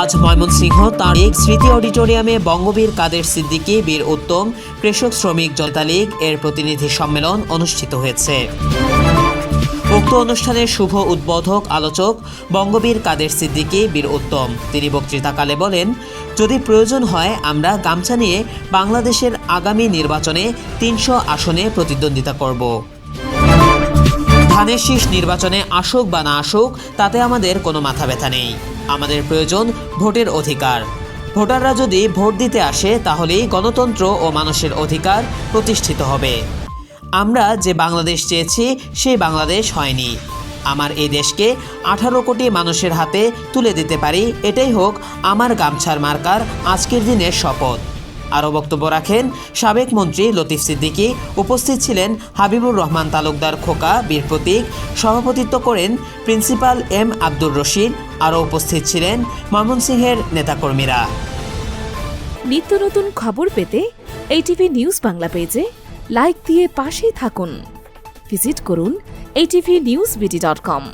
আজ ময়মনসিংহ, তার এক স্মৃতি অডিটোরিয়ামে বঙ্গবীর কাদের সিদ্দিকী, বীর উত্তম, কৃষক শ্রমিক জনতা লীগ এর প্রতিনিধি সম্মেলন অনুষ্ঠিত হয়েছে। উক্ত অনুষ্ঠানের শুভ উদ্বোধক আলোচক বঙ্গবীর কাদের সিদ্দিকী, বীর উত্তম। তিনি বক্তৃতাকালে বলেন, যদি প্রয়োজন হয়, আমরা গামছা নিয়ে বাংলাদেশের আগামী নির্বাচনে তিনশো আসনে প্রতিদ্বন্দ্বিতা করব। ধানের শীষ নির্বাচনে আসুক বা না আসুক, তাতে আমাদের কোনো মাথা ব্যথা নেই। আমাদের প্রয়োজন ভোটের অধিকার। ভোটাররা যদি ভোট দিতে আসে, তাহলেই গণতন্ত্র ও মানুষের অধিকার প্রতিষ্ঠিত হবে। আমরা যে বাংলাদেশ চেয়েছি, সেই বাংলাদেশ হয়নি। আমার এই দেশকে আঠারো কোটি মানুষের হাতে তুলে দিতে পারি, এটাই হোক আমার গামছার মার্কার আজকের দিনের শপথ। আরও বক্তব্য রাখেন সাবেক মন্ত্রী লতিফ সিদ্দিকী। উপস্থিত ছিলেন হাবিবুর রহমান তালুকদার খোকা, বীর প্রতীক। সভাপতিত্ব করেন প্রিন্সিপাল এম আব্দুর রশিদ আরও উপস্থিত ছিলেন ময়মনসিংহের নেতাকর্মীরা। নিত্য নতুন খবর পেতে এইটিভি নিউজ বাংলা পেজে লাইক দিয়ে পাশেই থাকুন। ভিজিট করুন এইটিভি নিউজ ডট কম